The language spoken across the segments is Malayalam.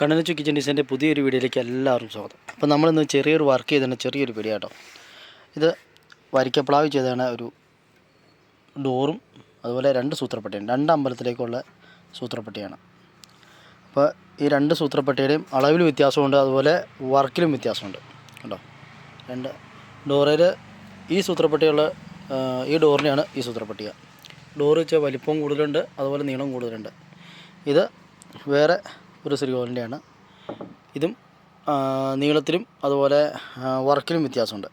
കണ്ണനച്ചു കിച്ചൻ ഡിസൈന്റെ പുതിയൊരു വീഡിയോയിലേക്ക് എല്ലാവരും സ്വാഗതം. അപ്പോൾ നമ്മളിന്ന് ചെറിയൊരു വർക്ക് ചെയ്തതാണ് ചെറിയൊരു വീഡിയോ കേട്ടോ. ഇത് വരിക്കപ്ലാവ് ചെയ്തതാണ് ഒരു ഡോറും അതുപോലെ രണ്ട് സൂത്രപ്പട്ടിയാണ് രണ്ട് അമ്പലത്തിലേക്കുള്ള സൂത്രപ്പട്ടിയാണ്. അപ്പോൾ ഈ രണ്ട് സൂത്രപ്പട്ടിയുടെയും അളവിൽ വ്യത്യാസമുണ്ട് അതുപോലെ വർക്കിലും വ്യത്യാസമുണ്ട് കേട്ടോ. രണ്ട് ഡോറിൽ ഈ സൂത്രപ്പട്ടിയുള്ള ഈ ഡോറിനെയാണ് ഈ സൂത്രപ്പട്ടിക. ഡോറ് വെച്ചാൽ വലിപ്പം കൂടുതലുണ്ട് അതുപോലെ നീളം കൂടുതലുണ്ട്. ഇത് വേറെ ഒരു ശ്രീകോലിന്റെയാണ് ഇതും നീളത്തിലും അതുപോലെ വർക്കിലും വ്യത്യാസമുണ്ട്.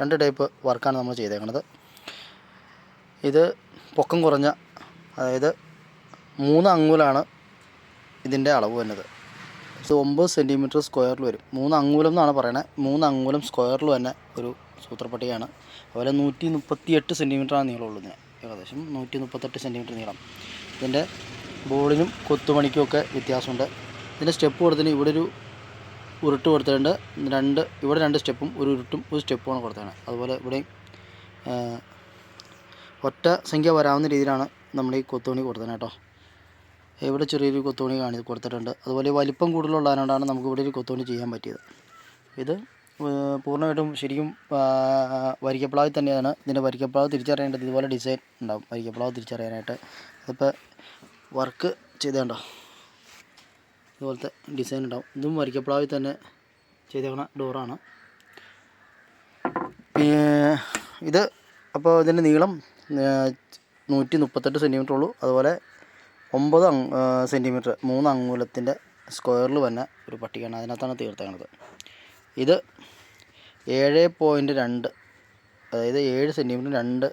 രണ്ട് ടൈപ്പ് വർക്കാണ് നമ്മൾ ചെയ്തേക്കുന്നത് ഇത് പൊക്കം കുറഞ്ഞ അതായത് മൂന്ന് അങ്ങൂലാണ് ഇതിന്റെ അളവ് വരുന്നത്. ഇത് ഒമ്പത് സെന്റിമീറ്റർ സ്ക്വയറിൽ വരും. മൂന്ന് അങ്ങൂലം എന്നാണ് പറയണത്. മൂന്ന് അങ്ങൂലം സ്ക്വയറിൽ തന്നെ ഒരു സൂത്രപ്പട്ടികയാണ്. അതുപോലെ നൂറ്റി മുപ്പത്തി എട്ട് സെന്റിമീറ്ററാണ് നീളമുള്ളത്. ഏകദേശം നൂറ്റി മുപ്പത്തെട്ട് സെന്റിമീറ്റർ നീളം. ഇതിന്റെ ബോളിനും കൊത്തുപണിക്കും ഒക്കെ വ്യത്യാസമുണ്ട്. ഇതിന്റെ സ്റ്റെപ്പ് കൊടുത്തതിന് ഇവിടെ ഒരു ഉരുട്ട് കൊടുത്തിട്ടുണ്ട്. രണ്ട് ഇവിടെ രണ്ട് സ്റ്റെപ്പും ഒരു ഉരുട്ടും ഒരു സ്റ്റെപ്പുമാണ് കൊടുത്തത്. അതുപോലെ ഇവിടെയും ഒറ്റ സംഖ്യ വരാവുന്ന രീതിയിലാണ് നമ്മൾ ഈ കൊത്തുപണി കൊടുത്തത് കേട്ടോ. ഇവിടെ ചെറിയൊരു കൊത്തുപണി കാണി കൊടുത്തിട്ടുണ്ട്. അതുപോലെ വലിപ്പം കൂടുതലുള്ളതിനോടാണ് നമുക്ക് ഇവിടെ ഒരു കൊത്തുപണി ചെയ്യാൻ പറ്റിയത്. ഇത് പൂർണമായിട്ടും ശരിക്കും വരിക്കപ്ലാവിൽ തന്നെയാണ്. ഇതിന്റെ വരിക്കപ്ലാവ് തിരിച്ചറിയേണ്ടത് ഇതുപോലെ ഡിസൈൻ ഉണ്ടാവും. വരിക്കപ്ലാവ് തിരിച്ചറിയാനായിട്ട്. അതിപ്പോൾ വർക്ക് ചെയ്തേണ്ടോ ഇതുപോലത്തെ ഡിസൈൻ ഉണ്ടാവും. ഇതും വരിക്കപ്ലാവിൽ തന്നെ ചെയ്തേക്കണ ഡോറാണ് ഇത് അപ്പോൾ ഇതിന്റെ നീളം നൂറ്റി മുപ്പത്തെട്ട് സെന്റിമീറ്റർ ഉള്ളൂ. അതുപോലെ ഒമ്പത് സെന്റിമീറ്റർ മൂന്ന് അങ്ങൂലത്തിന്റെ സ്ക്വയറിൽ വന്ന ഒരു പട്ടികയാണ് അതിനകത്താണ് തീർത്തേക്കണത്. ഇത് ഏഴ് പോയിന്റ് രണ്ട് അതായത് ഏഴ് സെന്റിമീറ്റർ രണ്ട്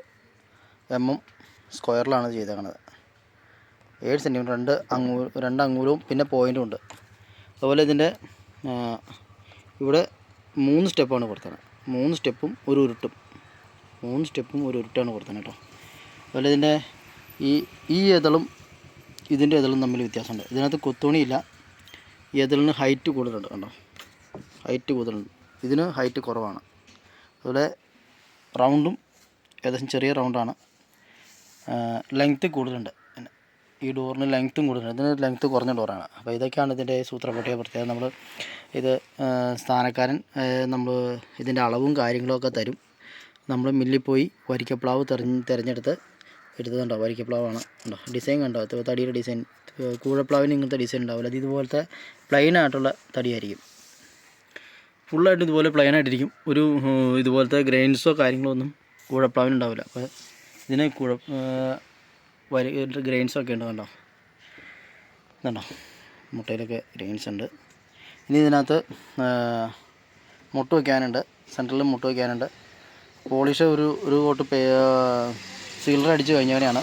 എം എം സ്ക്വയറിലാണ് ചെയ്തേക്കണത്. ഏഴ് സെന്റിമീറ്റർ രണ്ട് അങ്ങൂ രണ്ട് അങ്ങൂലവും പിന്നെ പോയിന്റും ഉണ്ട്. അതുപോലെ ഇതിന്റെ ഇവിടെ മൂന്ന് സ്റ്റെപ്പാണ് കൊടുത്തത്. മൂന്ന് സ്റ്റെപ്പും ഒരു ഉരുട്ടും. മൂന്ന് സ്റ്റെപ്പും ഒരു ഉരുട്ടാണ് കൊടുത്തത് കേട്ടോ. അതുപോലെ ഇതിന്റെ ഈ ഈ എതളും ഇതിന്റെ എതളും തമ്മിൽ വ്യത്യാസമുണ്ട്. ഇതിനകത്ത് കൊത്തുണിയില്ല എതളിന് ഹൈറ്റ് കൂടുതലുണ്ട് കണ്ടോ? ഹൈറ്റ് കൂടുതലുണ്ട്. ഇതിന് ഹൈറ്റ് കുറവാണ്. അതുപോലെ റൗണ്ടും ഏകദേശം ചെറിയ റൗണ്ടാണ് ലെങ്ത്ത് കൂടുതലുണ്ട്. ഈ ഡോറിന് ലെങ്ത്തും കൂടുതലാണ് ഇതിന് ലെങ്ത്ത് കുറഞ്ഞ ഡോറാണ്. അപ്പോൾ ഇതൊക്കെയാണ് ഇതിന്റെ സൂത്രപ്പട്ടിക പ്രത്യേകത. നമ്മൾ ഇത് സ്ഥാനക്കാരൻ നമ്മൾ ഇതിന്റെ അളവും കാര്യങ്ങളൊക്കെ തരും. നമ്മൾ മില്ലിൽ പോയി വരിക്കപ്ലാവ് തെരഞ്ഞ് തിരഞ്ഞെടുത്ത് എടുത്തതുണ്ടോ? വരിക്കപ്ലാവാണ്. ഉണ്ടോ? ഡിസൈൻ കണ്ടോ? തടിയുടെ ഡിസൈൻ. കൂഴപ്ലാവിന് ഇങ്ങനത്തെ ഡിസൈൻ ഉണ്ടാവില്ല. അത് ഇതുപോലത്തെ പ്ലെയിൻ ആയിട്ടുള്ള തടിയായിരിക്കും. ഫുള്ളായിട്ട് ഇതുപോലെ പ്ലെയിൻ ആയിട്ടിരിക്കും. ഒരു ഇതുപോലത്തെ ഗ്രെയിൻസോ കാര്യങ്ങളോ ഒന്നും കൂഴപ്ലാവിനുണ്ടാവില്ല അപ്പോൾ ഇതിനെ കുഴ വരി ഗ്രെയിൻസ് ഒക്കെ ഉണ്ട് കണ്ടോ? കണ്ടോ? മുട്ടയിലൊക്കെ ഗ്രെയിൻസ് ഉണ്ട്. ഇനി ഇതിനകത്ത് മുട്ട വയ്ക്കാനുണ്ട് സെൻട്രലിൽ മുട്ട് വയ്ക്കാനുണ്ട് പോളിഷ് ഒരു ഒരു കോട്ട് പേ സീലർ അടിച്ച് കഴിഞ്ഞവനെയാണ്.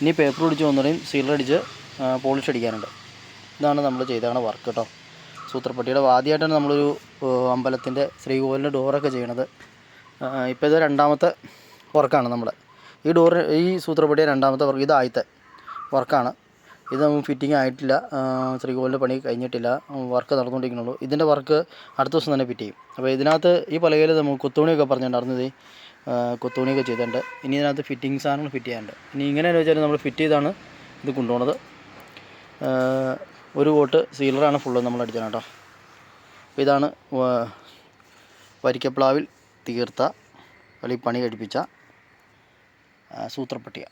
ഇനി പേപ്പർ പിടിച്ച് വന്നോടെയും സീലർ അടിച്ച് പോളിഷ് അടിക്കാനുണ്ട്. ഇതാണ് നമ്മൾ ചെയ്തതാണ് വർക്ക് കേട്ടോ. സൂത്രപ്പട്ടിയുടെ ആദ്യമായിട്ടാണ് നമ്മളൊരു അമ്പലത്തിന്റെ ശ്രീകോവിലിന്റെ ഡോറൊക്കെ ചെയ്യണത്. ഇപ്പോൾ ഇത് രണ്ടാമത്തെ വർക്കാണ് നമ്മൾ ഈ ഡോറ് ഈ സൂത്രപ്പട്ടിയുടെ രണ്ടാമത്തെ വർക്ക് ഇത് ആദ്യത്തെ വർക്കാണ് ഇത് നമുക്ക് ഫിറ്റിംഗ് ആയിട്ടില്ല. ശ്രീകോലിന്റെ പണി കഴിഞ്ഞിട്ടില്ല. വർക്ക് നടന്നുകൊണ്ടിരിക്കുന്നുള്ളൂ. ഇതിന്റെ വർക്ക് അടുത്ത ദിവസം തന്നെ ഫിറ്റ് ചെയ്യും. അപ്പോൾ ഇതിനകത്ത് ഈ പലകയിൽ നമുക്ക് കൊത്തുപണിയൊക്കെ പറഞ്ഞിട്ടുണ്ടായിരുന്നു ഇത്. ആ, കൊത്തുപണിയൊക്കെ ചെയ്തിട്ടുണ്ട്. ഇനി ഇതിനകത്ത് ഫിറ്റിംഗ് സാധനങ്ങൾ ഫിറ്റ് ചെയ്യാനുണ്ട്. ഇനി ഇങ്ങനെയെന്ന് വെച്ചാൽ നമ്മൾ ഫിറ്റ് ചെയ്താണ് ഇത് കൊണ്ടുപോകുന്നത് ഒരു കോട്ട് സീലറാണ് ഫുള്ള് നമ്മൾ അടിച്ചത് കേട്ടോ. അപ്പോൾ ഇതാണ് വരിക്കപ്ലാവിൽ തീർത്ത അല്ലെങ്കിൽ പണി കഴിപ്പിച്ച സൂത്രപ്പട്ടിക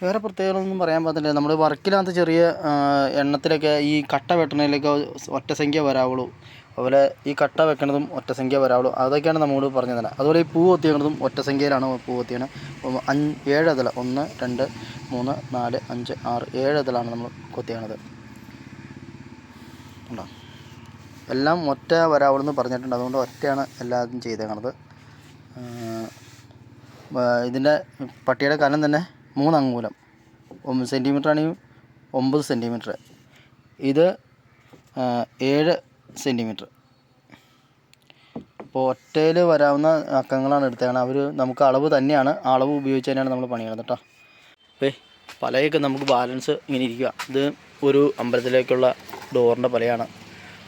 വേറെ പ്രത്യേകതകളൊന്നും പറയാൻ പാടില്ല നമ്മൾ വർക്കിനകത്ത് ചെറിയ എണ്ണത്തിലൊക്കെ ഈ കട്ട വെട്ടണതിലൊക്കെ ഒറ്റ സംഖ്യ വരാവുള്ളൂ. അതുപോലെ ഈ കട്ട വെക്കണതും ഒറ്റ സംഖ്യ വരാവുള്ളൂ. അതൊക്കെയാണ് നമ്മളോട് പറഞ്ഞു തന്നെ. അതുപോലെ ഈ പൂ ഒത്തിയണതും ഒറ്റ സംഖ്യയിലാണ് പൂ കൊത്തിയാണ് അഞ്ച് ഏഴ് അതില. ഒന്ന് രണ്ട് മൂന്ന് നാല് അഞ്ച് ആറ് ഏഴ് അതിലാണ് നമ്മൾ കൊത്തിയണത് ഉണ്ടോ? എല്ലാം ഒറ്റ വരാവുള്ളെന്ന് പറഞ്ഞിട്ടുണ്ട്. അതുകൊണ്ട് ഒറ്റയാണ് എല്ലാതും ചെയ്തേക്കണത്. ഇതിന്റെ പട്ടിയുടെ കനം തന്നെ മൂന്ന് അങ്ങൂലം ഒമ്പത് സെന്റിമീറ്റർ ആണെങ്കിൽ ഒമ്പത് സെന്റിമീറ്റർ ഇത് ഏഴ് സെന്റിമീറ്റർ അപ്പോൾ ഒറ്റയിൽ വരാവുന്ന അക്കങ്ങളാണ് എടുത്തേക്കണത്. അവർ നമുക്ക് അളവ് തന്നെയാണ്. അളവ് ഉപയോഗിച്ച് തന്നെയാണ് നമ്മൾ പണിയണത് കേട്ടോ അപ്പോൾ പലയൊക്കെ നമുക്ക് ബാലൻസ് ഇങ്ങനെ ഇരിക്കുക ഇത് ഒരു അമ്പലത്തിലേക്കുള്ള ഡോറിന്റെ പലയാണ്.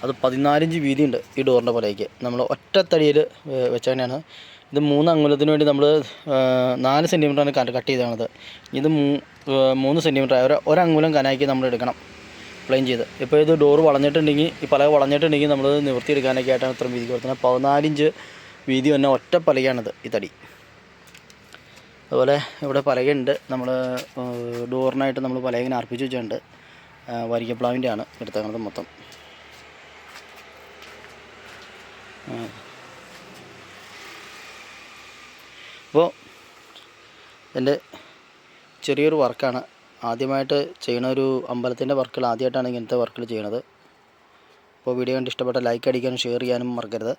അത് പതിനാലിഞ്ച് വീതിയുണ്ട് ഈ ഡോറിന്റെ പലയ്ക്ക്. നമ്മൾ ഒറ്റത്തടിയിൽ വെച്ച് തന്നെയാണ് ഇത് മൂന്ന് അംഗുലത്തിന് വേണ്ടി നമ്മൾ നാല് സെന്റിമീറ്ററാണ് കട്ട് ചെയ്താണത് ഇത് മൂന്ന് സെന്റിമീറ്റർ ഒരു ഒരംഗുലം കനാക്കി നമ്മൾ എടുക്കണം പ്ലെയിൻ ചെയ്ത്. ഇപ്പോൾ ഇത് ഡോറ് വളഞ്ഞിട്ടുണ്ടെങ്കിൽ ഈ പലക വളഞ്ഞിട്ടുണ്ടെങ്കിൽ നമ്മൾ നിവർത്തിയെടുക്കാനൊക്കെ ആയിട്ടാണ് ഇത്രയും വീതി കൊടുത്തത് പതിനാലിഞ്ച് വീതി തന്നെ ഒറ്റ പലകയാണിത് ഈ തടി. അതുപോലെ ഇവിടെ പലകയുണ്ട്. നമ്മൾ ഡോറിനായിട്ട് നമ്മൾ പലക ഇങ്ങനെ അർപ്പിച്ച് വെച്ചിട്ടുണ്ട്. വരിക്കപ്ലാവിന്റെ ആണ് എടുത്തേക്കുന്നത് മൊത്തം. അപ്പോൾ എന്റെ ചെറിയൊരു വർക്കാണ്. ആദ്യമായിട്ട് ചെയ്യണ ഒരു അമ്പലത്തിന്റെ വർക്കുകൾ ആദ്യമായിട്ടാണ് ഇങ്ങനത്തെ വർക്കുകൾ ചെയ്യണത് അപ്പോൾ വീഡിയോ കണ്ട് ഇഷ്ടപ്പെട്ട ലൈക്ക് അടിക്കാനും ഷെയർ ചെയ്യാനും മറക്കരുത്.